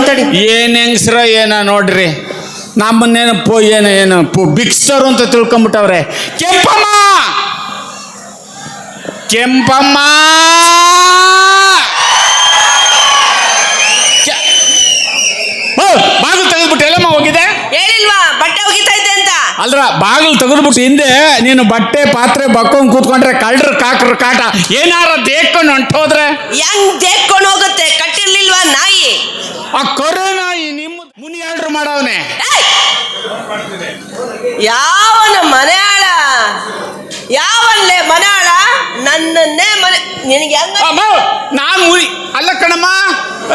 ಬರ್ತೀನಿ ತಡಿ ಏನ್ ಹೆಂಗ್ಸ್ರ ಏನ ನೋಡ್ರಿ? ನಮ್ಮನ್ನೇನು ಪೋ ಏನು ಏನು ಪೋ ಬಿಕ್ಸರು ಅಂತ ತಿಳ್ಕೊಂಬಿಟ್ಟವ್ರೆ. ಕೆಂಪಮ್ಮ! ಕೆಂಪಮ್ಮ! ಬಾಗಿಲು ತೆಗೆದ್ಬಿಟ್ಟು ಎಲ್ಲಮ್ಮ ಹೋಗಿದೆ? ಹೇಳಿಲ್ವಾ? ಬಟ್ಟೆ ಒಗಿತಾ ಇದ್ದೆ ಅಂತ. ಅಲ್ರ ಬಾಗಿಲು ತೆಗೆದ್ಬಿಟ್ಟು ಹಿಂದೆ ನೀನು ಬಟ್ಟೆ ಪಾತ್ರೆ ಬಕ್ಕೊಂಡ್ ಕೂತ್ಕೊಂಡ್ರೆ ಕಳ್ರ ಕಾಕ್ರ ಕಾಟ. ಏನಾರ ದೇಕೊಂಡು ಹೊಂಟೋದ್ರೆ? ಹೆಂಗ್ ದೇಕ್ಕೊಂಡು ಹೋಗುತ್ತೆ? ಕಟ್ಟಿರ್ಲಿಲ್ವಾ ನಾಯಿ? ಆ ಕೊರೋನಾ ಈ ನಿಮ್ಮ ಮುನಿ ಆರ್ಡ್ರ್ ಮಾಡವನೆ! ಯಾವನ ಮನೆಯಾಳ? ಆಳ ಮನೆಯಾಳ? ನನ್ನನ್ನೇ ಮನೆ ನಿನಗೆ ಹೆಂಗ ಅಮ್ಮ ನಾನ್ ಮುನಿ ಅಲ್ಲ ಕಣಮ್ಮ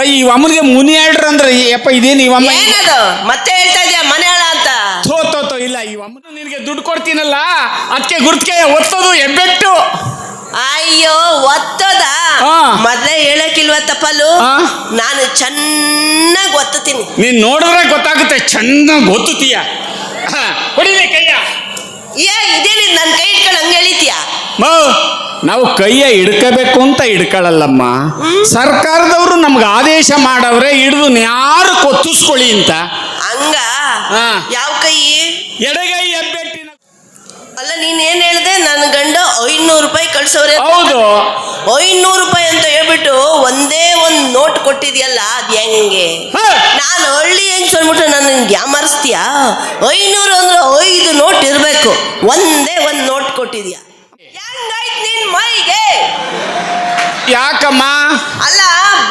ಈ ಅಮ್ಮನಿಗೆ ಮುನಿ ಆರ್ಡ್ರ್ ಅಂದ್ರೆ ಯಪ್ಪ ಇದೇನು ಈ ಅಮ್ಮ? ಏನದು? ಮತ್ತೆ ಹೇಳ್ತಾ ಇದೆಯಾ ಮನೆ ಆಳ ಅಂತ? ಥೋ ಥೋ ಥೋ ಇಲ್ಲ ಈ ಅಮ್ಮನ ನಿನಗೆ ದುಡ್ಡು ಕೊಡ್ತೀನಲ್ಲ ಅದಕ್ಕೆ ಗುರ್ತಿಗೆ ಒತ್ತೋದು ಎಬ್ಬೆಟ್ಟು ಅಯ್ಯೋ ಒತ್ತದ? ಮೊದಲೇ ಹೇಳಕ್ಕಿಲ್ವ ತಪ್ಪಲು ನಾನು ಚೆನ್ನಾಗಿ ಒತ್ತತೀನಿ ನೀನ್ ನೋಡಿದ್ರೆ ಗೊತ್ತಾಗುತ್ತೆ ಚೆನ್ನಾಗಿ ಒತ್ತುತ್ತೀಯ. ಹೊಡಿಲಿ ಕೈಯ. ಏ ಇದೇನಿ ನನ್ನ ಕೈ ಇಟ್ಕೊಂಡು ಹಂಗೆ ಎಳಿತೀಯ? ನಾವು ಕೈಯ ಹಿಡ್ಕಬೇಕು ಅಂತ ಹಿಡ್ಕೊಳ್ಳಲ್ಲಮ್ಮ ಸರ್ಕಾರದವರು ನಮ್ಗೆ ಆದೇಶ ಮಾಡವ್ರೆ ಹಿಡಿದು ಯಾರು ಕೊತ್ತಿಸ್ಕೊಳ್ಳಿ ಅಂತ. ಹಂಗ. ಯಾವ ಕೈ? ಎಡಗೈ ನೀನ್ ಏನ್ ಹೇಳ್ದೆ? ನನ್ನ ಗಂಡ ಐನೂರು ರೂಪಾಯಿ ಕಳ್ಸವ್ರೆ ಹೌದು. ಐನೂರು ರೂಪಾಯಿ ಅಂತ ಹೇಳ್ಬಿಟ್ಟು ಒಂದೇ ಒಂದ್ ನೋಟ್ ಕೊಟ್ಟಿದ್ಯಲ್ಲ ಅದ್ ಹೆಂಗೆ. ನಾನು ಹಳ್ಳಿ ಹೆಂಗ್ ಅಂದ್ಬಿಟ್ಟು ನನ್ನ ಗ್ಯಾಮರ್ಸ್ತೀಯಾ ಐನೂರು ಅಂದ್ರೆ ಐದು ನೋಟ್ ಇರ್ಬೇಕು. ಒಂದೇ ಒಂದ್ ನೋಟ್ ಕೊಟ್ಟಿದ್ಯಾ? ಹೆಂಗಾಯ್ತು ನಿನ್ ಮೈಗೆ? ಯಾಕಮ್ಮ? ಅಲ್ಲ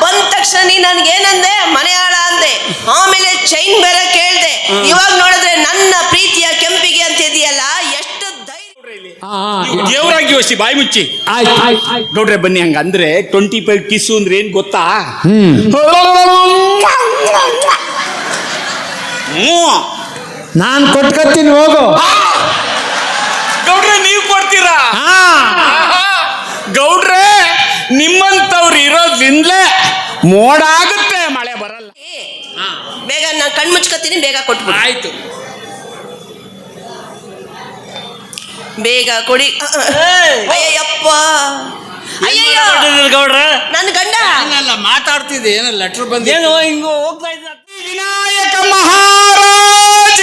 ಬಂದ ತಕ್ಷಣ ನೀ ನನ್ಗೇನಂದೆ? ಮನೆ ಆಳ ಅಂದೆ. ಆಮೇಲೆ ಚೈನ್ ಬೇರೆ ಕೇಳ್ದೆ. ಇವಾಗ ನೋಡಿದ್ರೆ ನನ್ನ ಪ್ರೀತಿಯ ಕೆಂಪಿಗೆ ಅಂತ ಇದೆಯಲ್ಲ ಎಷ್ಟು ಧೈರ್ಯ ದೇವರಾಗಿ ಯೋಸಿ ಬಾಯಿ ಮುಚ್ಚಿ. ನೋಡ್ರೆ ಬನ್ನಿ ಹಂಗ ಅಂದ್ರೆ ಟ್ವೆಂಟಿ ಫೈವ್ ಕಿಸ್ಸು ಅಂದ್ರೆ ಏನ್ ಗೊತ್ತಾ. ನಾನ್ ಕೊಟ್ಕೊತೀನಿ ಹೋಗು. ಗೌಡ್ರೆ ನೀವು ಕೊಡ್ತೀರಾ. ಗೌಡ್ರೆ ನಿಮ್ಮಂತವ್ರು ಇರೋದ್ರಿಂದಲೇ ಮೋಡ ಆಗುತ್ತೆ ಮಳೆ ಬರಲ್ಲ. ಬೇಗ ನಾನು ಕಣ್ಣು ಮುಚ್ಕೋತೀನಿ ಬೇಗ ಕೊಟ್ಬಿಡು. ಆಯ್ತು. ಬೇಗ ಕೊಡಿ. ಅಯ್ಯಪ್ಪ ಅಯ್ಯಯ್ಯೋ. ಗೌಡ್ರ? ನನ್ನ ಗಂಡ. ಅಲ್ಲ ಮಾತಾಡ್ತಿದ್ದೆ. ಏನೋ ಲೆಟರ್ ಬಂದ ಏನೋ ಹಿಂಗ ಹೋಗ್ತಾ ಇದ್ದ. ವಿನಾಯಕ ಮಹಾರಾಜ್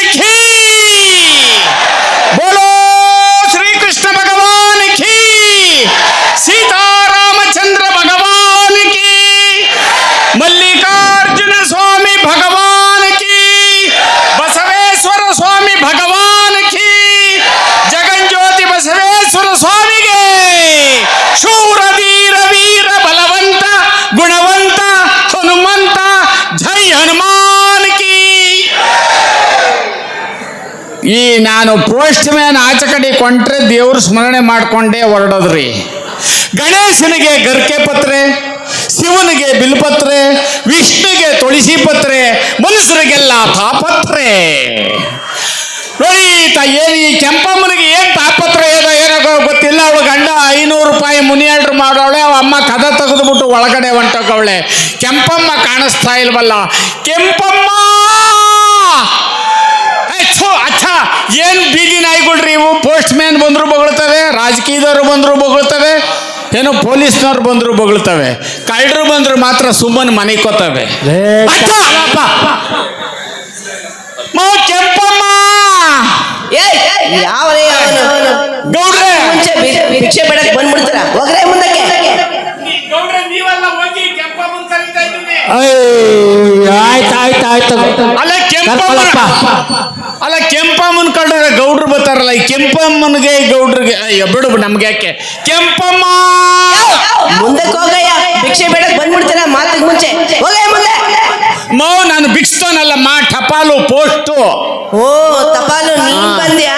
ನಾನು ಪೋಸ್ಟ್ ಮ್ಯಾನ್ ಆಚೆ ಕಡೆ ಕೊಂಟ್ರೆ ದೇವ್ರ ಸ್ಮರಣೆ ಮಾಡ್ಕೊಂಡೇ ಹೊರಡೋದ್ರಿ. ಗಣೇಶನಿಗೆ ಗರ್ಕೆ ಪತ್ರೆ, ಶಿವನಿಗೆ ಬಿಲ್ಪತ್ರೆ, ವಿಷ್ಣುಗೆ ತುಳಸಿ ಪತ್ರೆ, ಮನುಷ್ಯರಿಗೆಲ್ಲ ತಾಪತ್ರೆ. ನೋಡಿ ಏನು ಈ ಕೆಂಪಮ್ಮನಿಗೆ ಏನ್ ತಾಪತ್ರ ಏನೋ ಏನೋ ಗೊತ್ತಿಲ್ಲ, ಅವಳು ಗಂಡ ಐನೂರು ರೂಪಾಯಿ ಮುನಿ ಆರ್ಡ್ರ್ ಮಾಡೋಳೆ ಅವ ಅಮ್ಮ ಕದ ತೆಗೆದುಬಿಟ್ಟು ಒಳಗಡೆ ಹೊಂಟೋಗವಳೆ. ಕೆಂಪಮ್ಮ ಕಾಣಿಸ್ತಾ ಇಲ್ವಲ್ಲ, ಕೆಂಪಮ್ಮ! ನಾಯಿಗಳ್ರಿ ಇವು ಪೋಸ್ಟ್ ಮ್ಯಾನ್ ಬಂದ್ರು ಬೊಗಳ್ತವೆ ರಾಜಕೀಯದವರು ಬಂದ್ರು ಬೊಗಳ್ತವೆ ಏನೋ ಪೊಲೀಸ್ನವ್ರು ಬಂದ್ರು ಬೊಗಳ್ತವೆ. ಕಳ್ಳರು ಬಂದ್ರು ಮಾತ್ರ ಸುಮ್ಮನೆ ಮನೆಕೋತವೆ ಕೊತ್ತವೆ. ಮಾ ಕೆಂಪಮ್ಮ! ಏಯ್ ಯಾವನೇ ಯಾವನು ಗೌಡ್ರೆ! ಮುಂಚೆ ಭಿಕ್ಷೆ ಬೇಡಕ್ಕೆ ಬಂದ್ಬಿಡ್ತೀರ? ಹೋಗ್ರೆ ಮುಂದಕ್ಕೆ. ಆಯ್ತು ಆಯ್ತು ಆಯ್ತು ಅಲ್ಲ ಕೆಂಪಮ್ಮ! ಕರ್ಕೊಳಪ್ಪ. ಅಲ್ಲ ಕೆಂಪಮ್ಮನ ಕಂಡ್ರೆ ಗೌಡ್ರು ಬರ್ತಾರಲ್ಲ ಈ ಕೆಂಪಮ್ಮನಿಗೆ ಗೌಡ್ರಿಗೆ ಅಯ್ಯೋ ಬಿಡು ಬಿಡು, ನಮ್ಗೆ ಯಾಕೆ? ಕೆಂಪಮ್ಮ! ಮುಂದಕ್ಕೆ ಹೋಗಯ್ಯ ಭಿಕ್ಷೆ ಬೇಡಕ್ಕೆ ಬಂದ್ಬಿಡ್ತೀರ ಮಾತಿಗೆ ಮುಂಚೆ. ಹೋಗಯ್ಯ ಮುಂದೆ. ಮೌ ನಾನು ಬಿಕ್ಸ್ತಾನಲ್ಲಮ್ಮ ಟಪಾಲು ಪೋಸ್ಟು. ಓ ತಪಾಲು ನೀನ್ ಬಂದ್ಯಾ.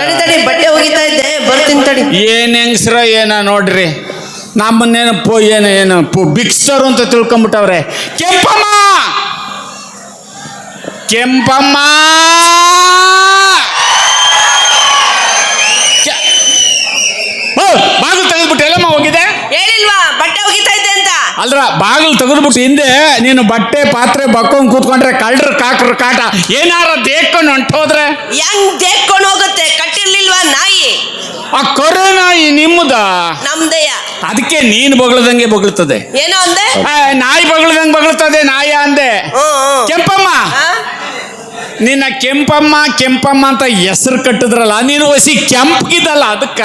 ತಡಿ ತಡಿ ಬಟ್ಟೆ ಹೋಗಿತಾ ಇದ್ದೆ ಬರ್ತೀನಿ ತಡಿ. ಏನ್ ಹೆಂಗ್ಸ್ರ ಏನ ನೋಡ್ರಿ? ನಮ್ಮನ್ನೇನು ಪೋ ಏನು ಏನು ಪು ಅಂತ ತಿಳ್ಕೊಂಬಿಟ್ಟವ್ರೆ. ಕೆಂಪಮ್ಮ ಕೆಂಪಮ್ಮ. ಬಾಗಿಲು ತೆಗೆದ್ಬಿಟ್ಟು ಎಲ್ಲಮ್ಮ ಹೋಗಿದೆ? ಹೇಳಿಲ್ವಾ ಬಟ್ಟೆ ಒಗಿತಾ ಇದ್ದೆ ಅಂತ. ಅಲ್ರ ಬಾಗಿಲು ತೆಗೆದ್ಬಿಟ್ಟು ಹಿಂದೆ ನೀನು ಬಟ್ಟೆ ಪಾತ್ರೆ ಬಕ್ಕೊಂಡ್ ಕೂತ್ಕೊಂಡ್ರೆ ಕಳ್ಳರು ಕಾಕ್ರ ಕಾಟ. ಏನಾರ ದೇಕೊಂಡು ಹೊಂಟೋದ್ರೆ? ಹೆಂಗ್ ದೇಕ್ಕೊಂಡು ಹೋಗುತ್ತೆ? ಕಟ್ಟಿರ್ಲಿಲ್ವಾ ನಾಯಿ? ಆ ಕೊರೋನಾ ಈ ನಿಮ್ಮದ? ನಮ್ದಯ್ಯ ಅದಕ್ಕೆ ನೀನು ಬಗಳದಂಗೆ ಬೊಗಳ್ತದೆ. ಏನೋ ಅಂದೆ? ಆ, ನಾಯಿ ಬಗಳದಂಗೆ ಬೊಗಳ್ತದೆ ನಾಯ ಅಂದೆ. ನಿನ್ನ ಕೆಂಪಮ್ಮ ಕೆಂಪಮ್ಮ ಅಂತ ಹೆಸರು ಕಟ್ಟಿದ್ರಲ್ಲ ನೀನು ಹೊಸಿ ಕೆಂಪಗಿದ್ದಲ್ಲ ಅದಕ್ಕ?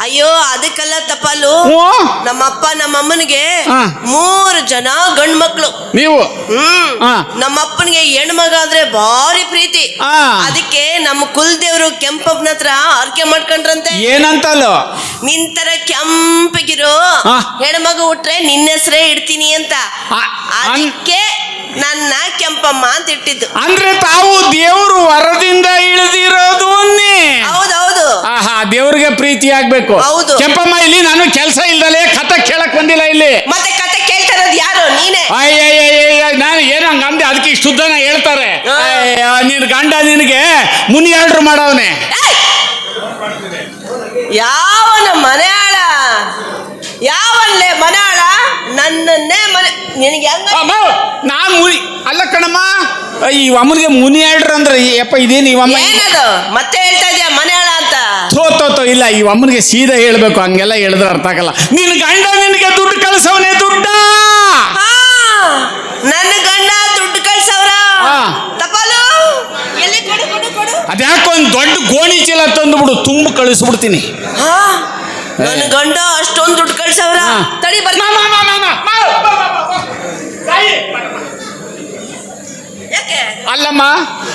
ಅಯ್ಯೋ ಅದಕ್ಕೆಲ್ಲ ತಪಾಲು ಹ್ಞೂ? ನಮ್ಮಪ್ಪ ನಮ್ಮಮ್ಮನಿಗೆ ಹಾ. ಮೂರು ಜನ ಗಂಡ್ ಮಕ್ಳು ನೀವು? ಹ್ಮ್. ಹಾ. ನಮ್ಮಪ್ಪನಿಗೆ ಹೆಣ್ಮಗ ಅಂದ್ರೆ ಭಾರಿ ಪ್ರೀತಿ. ಹಾ. ಅದಕ್ಕೆ ನಮ್ಮ ಕುಲದೇವರು ಕೆಂಪಪ್ಪನ ಹತ್ರ ಆರ್ಕೆ ಮಾಡ್ಕೊಂಡ್ರಂತೆ. ಏನಂತಲ್ಲೋ? ನಿಂತರ ಕೆಂಪಗಿರೋ ಹಾ. ಹೆಣ್ಮಗ ಹುಟ್ರೆ ನಿನ್ನ ಹೆಸರೇ ಇಡ್ತೀನಿ ಅಂತ. ಆ, ಅನ್- ಅದಕ್ಕೆ ನನ್ನ ಕೆಂಪಮ್ಮ ಅಂತ ಇಟ್ಟಿದ್ದು. ಅಂದ್ರೆ ತಾವು ದೇವರು ವರದಿಂದ ಇಳಿದಿರೋದು ಹೌದೌದು. ಆಹಾ ದೇವ್ರಿಗೆ ಪ್ರೀತಿ ಆಗ್ಬೇಕು. ಹೌದು. ಕೆಂಪಮ್ಮ ಇಲ್ಲಿ ನಾನು ಕೆಲಸ ಇಲ್ದಲೆ ಕಥೆ ಕೇಳಕ್ ಬಂದಿಲ್ಲ ಇಲ್ಲಿ. ಮತ್ತೆ ಕತೆ ಕೇಳ್ತಾ ಇರೋದು ಯಾರು? ನೀನೇ. ಅಯ್ಯಯ್ಯಯ್ಯ ನಾನು ಏನೋ ಅಂದೆ ಅದಕ್ಕೆ ಇಷ್ಟು ಉದ್ದನ ಹೇಳ್ತಾರೆ. ಹಾ. ಅಯ್ಯ, ನಿನ್ ಗಂಡ ನಿನಗೆ ಮುನಿ ಆರ್ಡ್ರ್ ಮಾಡವನೆ. ಏಯ್! ಯಾವನ ಮನೆ ಆಳ ಯಾವಲ್ಲೇ ಮನೆ ನನ್ನನ್ನೇ ಮನೆ ನಿನಗೆ ಹೆಂಗ ನಾನ್ ಮುನಿ ಅಲ್ಲ ಕಣಮ್ಮ ಈ ಅಮ್ಮನಿಗೆ ಮುನಿ ಹೇಳ್ರ ಅಂದ್ರೆ ಯಪ್ಪ ಇದೇನು ಈ ಅಮ್ಮ? ಏನದು? ಮತ್ತೆ ಹೇಳ್ತಾ ಇದೆಯಾ? ಮನೆ ಹೇಳ ಅಂತ. ಥೋ ಇಲ್ಲ ಈ ಅಮ್ಮನಿಗೆ ಸೀದಾ ಹೇಳ್ಬೇಕು ಹಂಗೆಲ್ಲ ಹೇಳಿದ್ರೆ ಅರ್ಥ ಆಗಲ್ಲ. ನಿನ್ನ ಗಂಡ ನಿನಗೆ ದುಡ್ಡು ಕಳ್ಸವನೇ ದುಡ್ಡ? ಹಾ, ನನ್ನ ಗಂಡ ದುಡ್ಡು ಕಳ್ಸವ್ರ? ಹಾ. ತಪಾಲು ಎಲ್ಲಿ ಕೊಡು ಕೊಡು ಕೊಡು. ಅದ್ಯಾಕೋ ಒಂದು ದೊಡ್ಡ ಗೋಣಿ ಚೀಲ ತಂದುಬಿಡು ತುಂಬ ಕಳಿಸ್ಬಿಡ್ತೀನಿ. ಹಾ. ನನ್ನ ಗಂಡ ಅಷ್ಟೊಂದು ದುಡ್ಡು ಕಳ್ಸವ್ರ ತಡಿ ಬರ್ ಅಲ್ಲಮ್ಮ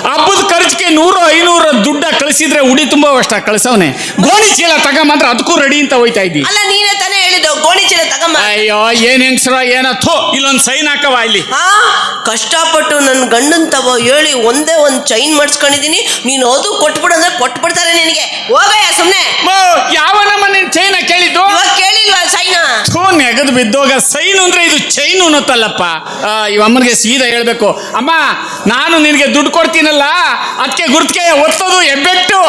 ಹಬ್ಬದ ಖರ್ಚಿಗೆ ನೂರು ಐನೂರು ದುಡ್ಡ ಕಳಿಸಿದ್ರೆ ಉಡಿ ತುಂಬ ಅಷ್ಟ ಕಳಿಸವನೆ. ಗೋಣಿ ಚೀಲ ತಗೊಂಬಂದ್ರೆ ಅದಕ್ಕೂ ರೆಡಿ ಅಂತ ಹೋಯ್ತಾ ಇದ್ದೀವಿ. ಅಲ್ಲ ನೀನೇ ತಾನೇ ಹೇಳಿದ್ದು ಗೋಣಿ ಚೀಲ ತಗೊಂಬ. ಅಯ್ಯೋ ಏನ್ ಹೆಂಗ್ಸ್ರ ಏನೋ ಇಲ್ಲೊಂದು ಸೈನ್ ಹಾಕವ ಇಲ್ಲಿ. ಹಾ ಕಷ್ಟಪಟ್ಟು ನನ್ನ ಗಂಡನ್ ತಗೋ ಹೇಳಿ ಒಂದೇ ಒಂದು ಚೈನ್ ಮಾಡಿಸ್ಕೊಂಡಿದೀನಿ. ನೀನು ಅದು ಕೊಟ್ಬಿಡು ಅಂದ್ರೆ ಕೊಟ್ಬಿಡ್ತಾರೆ ನಿನಗೆ. ಹೋಗಯ್ಯ ಸುಮ್ಮನೆ ಯಾವ ಯಾವ ನಿನ್ ಚೈನ ಕೇಳಿದ್ದು? ಇವಾಗ ಕೇಳಿಲ್ವಾ ಸೈನ ಥೋ ನೆಗದು ಬಿದ್ದೋಗ ಸೈನ್ ಅಂದ್ರೆ ಇದು ಚೈನು ಅನ್ನತ್ತಲ್ಲಪ್ಪ. ಈ ಅಮ್ಮನಿಗೆ ಸೀದಾ ಹೇಳ್ಬೇಕು. ಅಮ್ಮ ನಾನು ನಿನಗೆ ದುಡ್ಡು ಕೊಡ್ತೀನಲ್ಲ ಅದಕ್ಕೆ ಗುರ್ತಿಗೆ ಒತ್ತೋದು ಎಬ್ಬೆಟ್ಟು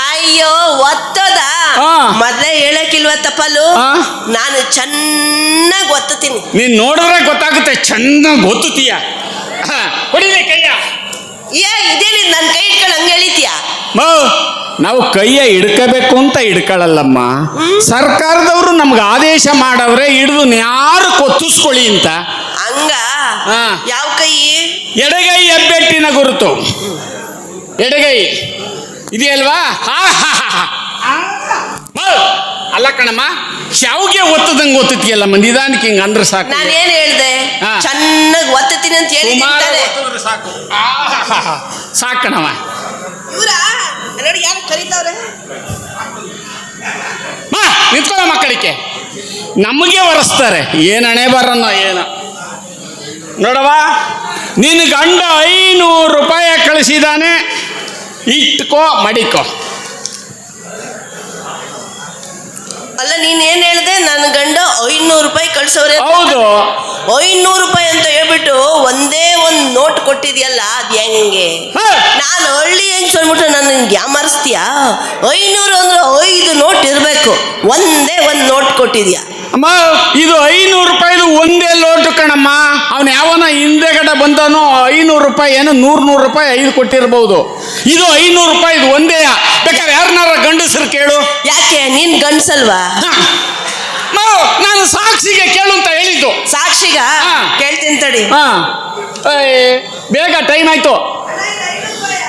ಅಯ್ಯೋ ಒತ್ತದ. ಮೊದ್ಲೇ ಹೇಳಕಿಲ್ವ ತಪ್ಪಲು ನಾನು ಚೆನ್ನಾಗಿ ಒತ್ತತೀನಿ. ನೀನ್ ನೋಡಿದ್ರೆ ಗೊತ್ತಾಗುತ್ತೆ ಚೆನ್ನಾಗಿ ಒತ್ತುತ್ತೀಯ. ಹೊಡಿಲಿ ಕೈಯ. ಏ ಇದೇನಿ ನನ್ನ ಕೈ ಇಟ್ಕೊಂಡು ಹಂಗೆ ಎಳಿತೀಯ? ನಾವು ಕೈಯ ಹಿಡ್ಕೋಬೇಕು ಅಂತ ಹಿಡ್ಕೊಳ್ಳಲ್ಲಮ್ಮ ಸರ್ಕಾರದವರು ನಮ್ಗೆ ಆದೇಶ ಮಾಡವ್ರೆ ಹಿಡಿದು ಯಾರು ಕೊತ್ತಿಸ್ಕೊಳ್ಳಿ ಅಂತ. ಹಂಗ. ಯಾವ ಕೈ? ಎಡಗೈ ಹೆಬ್ಬೆಟ್ಟಿನ ಗುರುತು. ಎಡಗೈ. ಇದೆಯಲ್ವಾ? ಹಾ, ಹಾ, ಹಾ, ಹಾ. ಅಲ್ಲ ಕಣಮ್ಮ ಶಾವ್ಗೆ ಒತ್ತದಂಗೆ ಒತ್ತತಿಯಲ್ಲಮ್ಮ ನಿಧಾನಕ್ಕೆ ಹಿಂಗೆ ಅಂದ್ರೆ ಸಾಕು. ನಾನು ಏನ್ ಹೇಳ್ದೆ. ಚೆನ್ನಾಗಿ ಒತ್ತತೀನಿ ಅಂತ ಹೇಳಿ ಸಾಕು. ಸಾಕು ಕಣಮ್ಮ. ಯಾರು ಕರೀತಾವ್ರೆ? ಮಾ ನಿಂತ್ಕೊಳ್ಳೋ ಮಕ್ಕಳಿಗೆ. ನಮಗೆ ಒರೆಸ್ತಾರೆ. ಏನು ಹಣೆ ಏನ ಏನೋ. ನೋಡವ ನಿನ್ನ ಗಂಡ ಐನೂರು ರೂಪಾಯಿ ಕಳಿಸಿದಾನೆ. ಇಟ್ಕೋ ಮಡಿಕೋ. ಅಲ್ಲ ನೀನ್ ಏನ್ ಹೇಳ್ದೆ? ನನ್ನ ಗಂಡ ಐನೂರು ರೂಪಾಯಿ ಕಳ್ಸವ್ರೆ ಹೌದು. ಐನೂರು ರೂಪಾಯಿ ಅಂತ ಹೇಳ್ಬಿಟ್ಟು ಒಂದೇ ಒಂದ್ ನೋಟ್ ಕೊಟ್ಟಿದ್ಯಲ್ಲ ಅದ್ ಹೆಂಗೆ? ಹಾ. ನಾನು ಹಳ್ಳಿ ಹೆಂಗ್ ಅಂದ್ಬಿಟ್ಟು ನನ್ನ ಗ್ಯಾಮರ್ಸ್ತೀಯಾ ಐನೂರು ಅಂದ್ರೆ ಐದು ನೋಟ್ ಇರಬೇಕು. ಒಂದೇ ಒಂದು ನೋಟ್ ಕೊಟ್ಟಿದ್ಯಾ? ಅಮ್ಮ ಇದು ಐನೂರು ರೂಪಾಯಿದು ಒಂದೇ ಲೋಟು ಕಣಮ್ಮ. ಅವನು ಯಾವನ ಹಿಂದೆಗಡೆ ಬಂದನು ಐನೂರು ರೂಪಾಯಿ ಏನು ನೂರು ನೂರು ರೂಪಾಯಿ ಐದು ಕೊಟ್ಟಿರ್ಬೋದು. ಇದು ಐನೂರು ರೂಪಾಯಿ ಇದು ಒಂದೇ ಬೇಕಾದ್ರೆ ಯಾರನ್ನಾರ ಗಂಡಸರು ಕೇಳು. ಯಾಕೆ? ನೀನ್ ಗಂಡ್ಸಲ್ವಾ? ನಾನು ಸಾಕ್ಷಿಗೆ ಕೇಳು ಅಂತ ಹೇಳಿದ್ದು. ಸಾಕ್ಷಿಗ? ಹಾ. ಕೇಳ್ತೀನಿ ತಡಿ. ಹಾ. ಏಯ್, ಬೇಗ ಟೈಮ್ ಆಯ್ತು.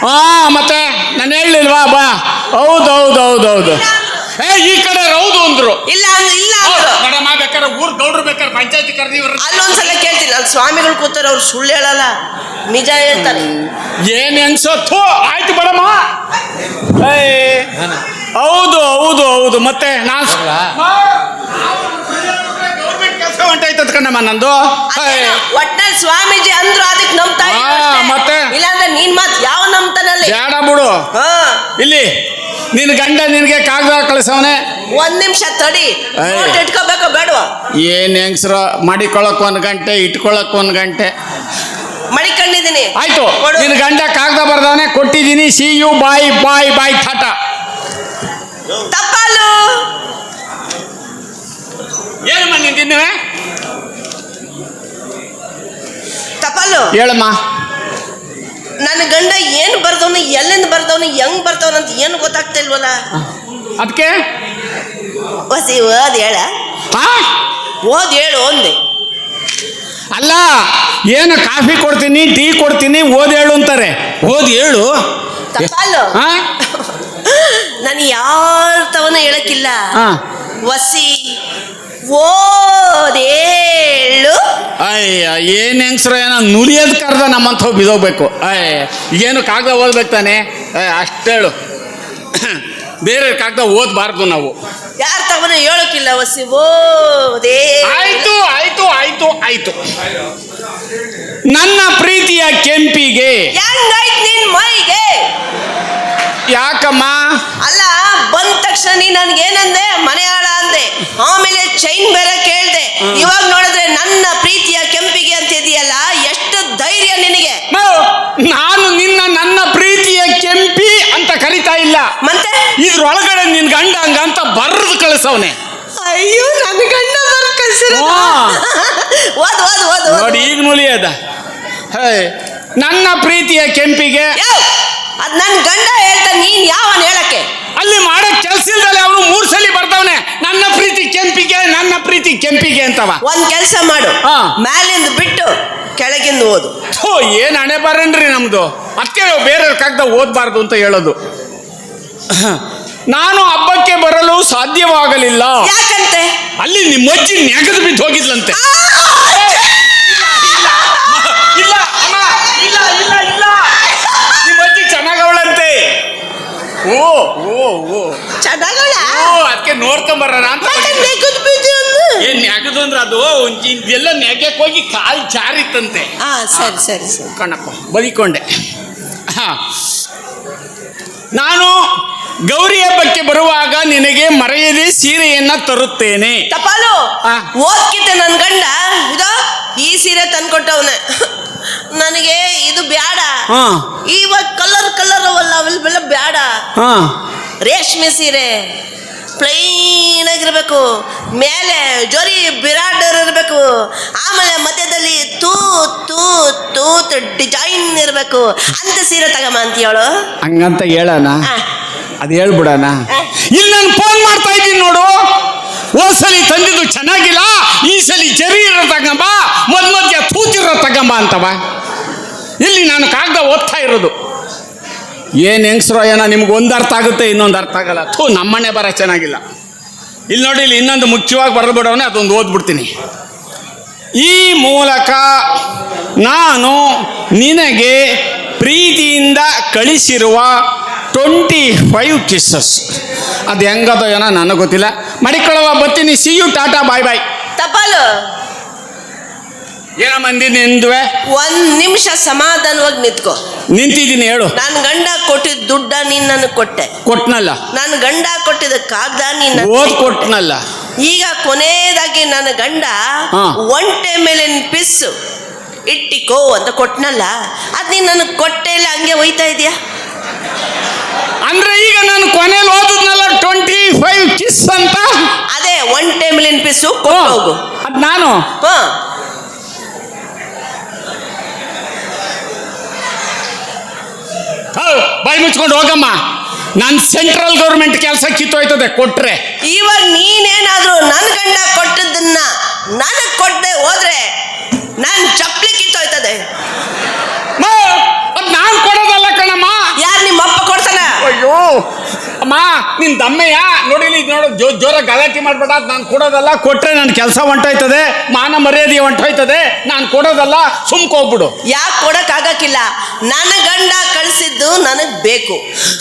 ಹಾ ಮತ್ತೆ ನಾನು ಹೇಳಿಲ್ವಾ? ಬಾ. ಹೌದು ಹೌದು ಹೌದು ಹೌದು ಏ ಈ ಕಡೆ ಹೌದು ಅಂದ್ರು. ಇಲ್ಲ ಇಲ್ಲ ಅಂದ್ರು. ಮೇಡಮ್ ಬೇಕಾದ್ರೆ ಊರ್ ಗೌಡ್ರು ಬೇಕಾದ್ರೆ ಪಂಚಾಯತಿ ಕರೆದಿವ್ರ ಅಲ್ಲೊಂದ್ಸಲ ಕೇಳ್ತೀನಿ ಅಲ್ಲಿ ಸ್ವಾಮಿಗಳು ಕೂತಾರೆ ಅವ್ರು ಸುಳ್ಳು ಹೇಳಲ್ಲ. ನಿಜ ಹೇಳ್ತಾರೆ. ಏನ್ ಅನ್ಸತ್ತು ಆಯ್ತು ಬಡಮ್ಮ. ಏಯ್, ಹೌದು ಹೌದು ಹೌದು. ಮತ್ತೆ ನಾನು ಹೊಂಟಾಯ್ತದ ಕಣಮ್ಮ ನಂದು. ಏಯ್. ಒಟ್ನಲ್ಲಿ ಸ್ವಾಮೀಜಿ ಅಂದ್ರು ಅದಕ್ಕೆ ನಂಬ್ತಾ. ಮತ್ತೆ? ಇಲ್ಲಾಂದ್ರೆ ನೀನ್ ಮಾತ್ ಯಾವ ನಂಬ್ತಾನಲ್ಲಿ? ಬೇಡ ಬಿಡು. ಹಾ. ಇಲ್ಲಿ ನಿನ್ ಗಂಡ ನಿನ್ಗೆ ಕಾಗದ ಕಳಿಸವನೆ? ಒಂದ್ ನಿಮಿಷ ತಡಿ. ಇಟ್ಕೋಬೇಕು ನೋಟ್ ಇಟ್ಕೋಬೇಕೋ ಬೇಡವಾ? ಏನ್ ಹೆಂಗ್ಸ್ರ? ಮಾಡಿಕೊಳಕ್ ಒಂದ್ ಗಂಟೆ ಇಟ್ಕೊಳಕ್ ಒಂದ್ ಗಂಟೆ. ಮಡಿಕೊಂಡಿದ್ದೀನಿ. ಆಯ್ತು. ನಿನ್ ಗಂಡ ಕಾಗದ ಬರ್ದವನೆ ಕೊಟ್ಟಿದ್ದೀನಿ. ಸಿ ಯು ಬಾಯ್ ಬಾಯ್ ಬಾಯ್ ಟಾಟ ತಪ್ಪಾಲು ಏನಮ್ಮ ತಿನ್ನುವೆ ತಪ್ಪಾಲು ಹೇಳಮ್ಮ. ನನ್ನ ಗಂಡ ಏನು ಬರ್ದವನು ಎಲ್ಲಿಂದ ಬರ್ದವನು ಹೆಂಗ್ ಬರ್ದವನು ಅಂತ ಏನು ಗೊತ್ತಾಗ್ತಾ ಇಲ್ವಲ್ಲ? ಅದಕ್ಕೆ? ಹೊಸಿ ಓದ್ ಹೇಳ. ಹಾ? ಓದ್ ಹೇಳು ಒಂದೆ. ಅಲ್ಲ ಏನು ಕಾಫಿ ಕೊಡ್ತೀನಿ ಟೀ ಕೊಡ್ತೀನಿ ಓದ್ ಹೇಳು ಅಂತಾರೆ. ಓದ್ ಹೇಳು. ಹಾ? ನಾನು ಯಾರ ತವನ ಹೇಳಕ್ಕಿಲ್ಲ. ವಸಿ ಓದೇಳು. ಅಯ್ಯ ಏನ್ ಹೆಂಗ್ಸ್ರ ಏನ ನುಲಿಯದ ಕರ್ದ ನಮ್ಮಂತ ಬಿದೋಗ್ಬೇಕು. ಅಯ್ಯ ಏನು ಕಾಗದ ಓದ್ಬೇಕು ತಾನೆ? ಅಷ್ಟೇಳು ಬೇರೆ ಕಾಗದ ಓದ್ಬಾರ್ದು ನಾವು. ಯಾರ ತವನ ಹೇಳಕ್ಕಿಲ್ಲ ವಸಿ ಓದೇ. ಆಯ್ತು ಆಯ್ತು ಆಯ್ತು ಆಯ್ತು. ನನ್ನ ಪ್ರೀತಿಯ ಕೆಂಪಿಗೆ ಹೆಂಗಾಯ್ತು ನಿನ್ ಮೈಗೆ. ಯಾಕಮ್ಮ? ಅಲ್ಲ ಬಂದ ತಕ್ಷಣ ನೀ ನನ್ಗೇನಂದೆ ಮನೆ ಆಳ ಅಂದೆ. ಆಮೇಲೆ ಚೈನ್ ಬೇರೆ ಕೇಳ್ದೆ. ಇವಾಗ ನೋಡಿದ್ರೆ ನನ್ನ ಪ್ರೀತಿಯ ಕೆಂಪಿಗೆ ಅಂತ ಇದೆಯಲ್ಲ ಎಷ್ಟು ಧೈರ್ಯ ನಿನಗೆ. ನಾನು ನಿನ್ನ ನನ್ನ ಪ್ರೀತಿಯ ಕೆಂಪಿ ಅಂತ ಕರಿತಾ ಇಲ್ಲ. ಮತ್ತೆ? ಇದ್ರೊಳಗಡೆ ನಿನ್ ಗಂಡ ಹಂಗಂತ ಬರ್ದು ಕಳಿಸವನೆ. ಅಯ್ಯೋ ನನ್ನ ಗಂಡ ಬರ್ ಕಳ್ಸಿರೋ ಹಾ. ಓದ್ ಓದ್ ಓದ್ ನೋಡಿ ಈಗ ನುಲಿಯದ. ಹೇ ನನ್ನ ಪ್ರೀತಿಯ ಕೆಂಪಿಗೆ? ಅದ್ ನನ್ ಗಂಡ ಹೇಳ್ತಾ ನೀನ್ ಯಾವನ್ ಹೇಳಕ್ಕೆ? ಅಲ್ಲಿ ಮಾಡಕ್ ಕೆಲ್ಸ ಇಲ್ದಲೆ ಅವನು ಮೂರ್ ಸಲ ಬರ್ತಾವನೆ ನನ್ನ ಪ್ರೀತಿ ಕೆಂಪಿಗೆ ನನ್ನ ಪ್ರೀತಿ ಕೆಂಪಿಗೆ ಅಂತವ. ಒಂದ್ ಕೆಲಸ ಮಾಡು. ಹಾ. ಮ್ಯಾಲಿಂದ ಬಿಟ್ಟು ಕೆಳಗಿಂದ ಓದು. ಥೋ ಏನ್ ಹಣೆ ಬರನ್ರಿ ನಮ್ದು? ಅದಕ್ಕೆ ಬೇರೆಯವ್ರ ಕಾಗ್ದ ಓದ್ಬಾರ್ದು ಅಂತ ಹೇಳೋದು. ನಾನು ಹಬ್ಬಕ್ಕೆ ಬರಲು ಸಾಧ್ಯವಾಗಲಿಲ್ಲ. ಯಾಕಂತೆ? ಅಲ್ಲಿ ನಿಮ್ಮ ಅಜ್ಜಿ ನೆಗದು ಬಿದ್ದು ಹೋಗಿದ್ಲಂತೆ ಅಮ್ಮ ಇಲ್ಲ ಇಲ್ಲ ಇಲ್ಲ ನಿಮ್ಮ ಅಜ್ಜಿ ಚೆನ್ನಾಗವಳಂತೆ ಓ ಓ ಓ ಚೆನ್ನಾಗಲ್ಲ ಓ ಅದಕ್ಕೆ ನೋಡ್ಕೊಂಬರೋಣ ಅಂತ ಏನ್ ನೆಗದು ಅಂದ್ರೆ ಅದು ಒಂದ್ ಇದ್ ಎಲ್ಲ ನೆಗೆಕ್ ಹೋಗಿ ಕಾಲ್ ಜಾರಿತ್ತಂತೆ. ಹಾ ಸರಿ ಸರಿ ಸರಿ. ಕಣಪ್ಪ ಬದಿಕೊಂಡೆ. ಹಾ. ನಾನು ಗೌರಿ ಹಬ್ಬಕ್ಕೆ ಬರುವಾಗ ನಿನಗೆ ಮರೆಯದೆ ಸೀರೆಯನ್ನ ತರುತ್ತೇನೆ. ತಪಾಲು ಆ. ನನ್ ಗಂಡ ಇದು ಈ ಸೀರೆ ತಂದ್ಕೊಟ್ಟವನೆ. ನನಗೆ ಇದು ಬ್ಯಾಡ. ಹಾ. ಇವಾಗ ಕಲರ್ ಕಲರ್ ಅವಲ್ಲ ಅವೆಲ್ಲ ಬ್ಯಾಡ. ಹಾ ರೇಷ್ಮೆ ಸೀರೆ ಪ್ಲೈನ್ ಆಗಿರ್ಬೇಕು. ಮೇಲೆ ಜೊರಿ ಬಿರಾಡರ್ ಇರಬೇಕು. ಆಮೇಲೆ ಮಧ್ಯದಲ್ಲಿ ತೂ ತೂ ತೂತ್ ಡಿಸೈನ್ ಇರಬೇಕು. ಅಂತ ಸೀರೆ ತಗಮ್ಮ ಅಂತೀಯಳು ಹಂಗಂತ ಹೇಳಣ. ಆ. ಅದು ಹೇಳ್ಬಿಡೋಣ. ಇಲ್ಲಿ ನಾನು ಫೋನ್ ಮಾಡ್ತಾ ಇದ್ದೀನಿ ನೋಡು. ಹೋದ್ಸಲಿ ತಂದಿದ್ದು ಚೆನ್ನಾಗಿಲ್ಲ, ಈ ಸಲಿ ಜರಿ ಇರೋ ತಗಂಬ ಮದ್ ಮಧ್ಯ ತೂತಿರೋ ತಗಂಬ ಅಂತವ. ಇಲ್ಲಿ ನಾನು ಕಾಗದ ಓದ್ತಾ ಇರೋದು. ಏನು ಹೆಂಗ್ಸ್ರೋ ಏನೋ ನಿಮ್ಗೆ ಒಂದು ಅರ್ಥ ಆಗುತ್ತೆ, ಇನ್ನೊಂದು ಅರ್ಥ ಆಗಲ್ಲ. ಥೂ, ನಮ್ಮನೆ ಬರ ಚೆನ್ನಾಗಿಲ್ಲ. ಇಲ್ಲಿ ನೋಡಿ, ಇಲ್ಲಿ ಇನ್ನೊಂದು ಮುಖ್ಯವಾಗಿ ಬರೆದು ಬಿಡೋನೆ ಅದೊಂದು ಓದ್ಬಿಡ್ತೀನಿ. ಈ ಮೂಲಕ ನಾನು ನಿನಗೆ ಪ್ರೀತಿಯಿಂದ ಕಳಿಸಿರುವ ಟ್ವೆಂಟಿ ಫೈವ್ ಕಿಸ್ಸಸ್ ಅದು ಹೆಂಗದೋ ಏನೋ ನನಗೆ ಗೊತ್ತಿಲ್ಲ. ಮಡಿಕೊಳ್ಳುವ ಬರ್ತೀನಿ. See you tata bye bye ತಪಾಲು. ಏನ ಮಂದಿ ನಿಂದ್ವೆ? ಒಂದ್ ನಿಮಿಷ ಸಮಾಧಾನವಾಗಿ ನಿಂತ್ಕೋ. ನಿಂತಿದ್ದೀನಿ ಹೇಳು. ನನ್ನ ಗಂಡ ಕೊಟ್ಟಿದ್ದ ದುಡ್ಡ ನೀನ್ ನನಗೆ ಕೊಟ್ಟೆ. ಕೊಟ್ನಲ್ಲ? ನನ್ನ ಗಂಡ ಕೊಟ್ಟಿದ್ದ ಕಾಗ್ದ ನೀನ್ ಓದ್. ಕೊಟ್ನಲ್ಲ? ಈಗ ಕೊನೆಯದಾಗಿ ನನ್ನ ಗಂಡ ಹಾ. ಒಂಟೆ ಮೇಲೆ ಪಿಸ್ಸು ಇಟ್ಟಿಕೋ ಅಂತ ಕೊಟ್ನಲ್ಲ. ಅದ್ ನೀನ್ ನನಗೆ ಕೊಟ್ಟೆ ಇಲ್ಲ ಹಂಗೆ ಒಯ್ತಾ ಇದೀಯಾ? ಅಂದ್ರೆ ಈಗ ನಾನು ಕೊನೆಯಲ್ಲಿ ಓದಿದ್ನಲ್ಲ ಟ್ವೆಂಟಿ ಫೈವ್ ಕಿಸ್ ಅಂತ? ಅದೇ ಒನ್ ಟೈಮ್ ಪಿಸ್ಸು ಕೊಟ್ಟು ಹೋಗು. ಅದ್ ನಾನು? ಹೌ, ಬಾಯಿ ಮುಚ್ಕೊಂಡು ಹೋಗಮ್ಮ. ನಾನು ಸೆಂಟ್ರಲ್ ಗೌರ್ಮೆಂಟ್ ಕೆಲಸ ಕಿತ್ತೋಯ್ತದೆ ಕೊಟ್ರೆ. ಇವಾಗ ನೀನೇನಾದ್ರೂ ನಿನ್ ದಮ್ಮಯ್ಯ ನೋಡಿ ಇಲ್ಲಿ ನೋಡು ಜೋ ಜೋರ ಗಲಾಟೆ ಮಾಡ್ಬೇಡ. ನಾನು ಕೊಡೋದಲ್ಲ ಕೊಟ್ರೆ ನನ್ನ ಕೆಲಸ ಹೊಂಟೋಯ್ತದೆ ಮಾನ ಮರ್ಯಾದೆ ಹೊಂಟೋಯ್ತದೆ ನಾನು ಕೊಡೋದಲ್ಲ ಸುಮ್ಕೋಗ್ಬಿಡು ಯಾಕೆ ಕೊಡಕ್ ಆಗಕ್ಕಿಲ್ಲ? ನನ್ನ ಗಂಡ ಕಳ್ಸಿದ್ದು ನನಗ್ ಬೇಕು.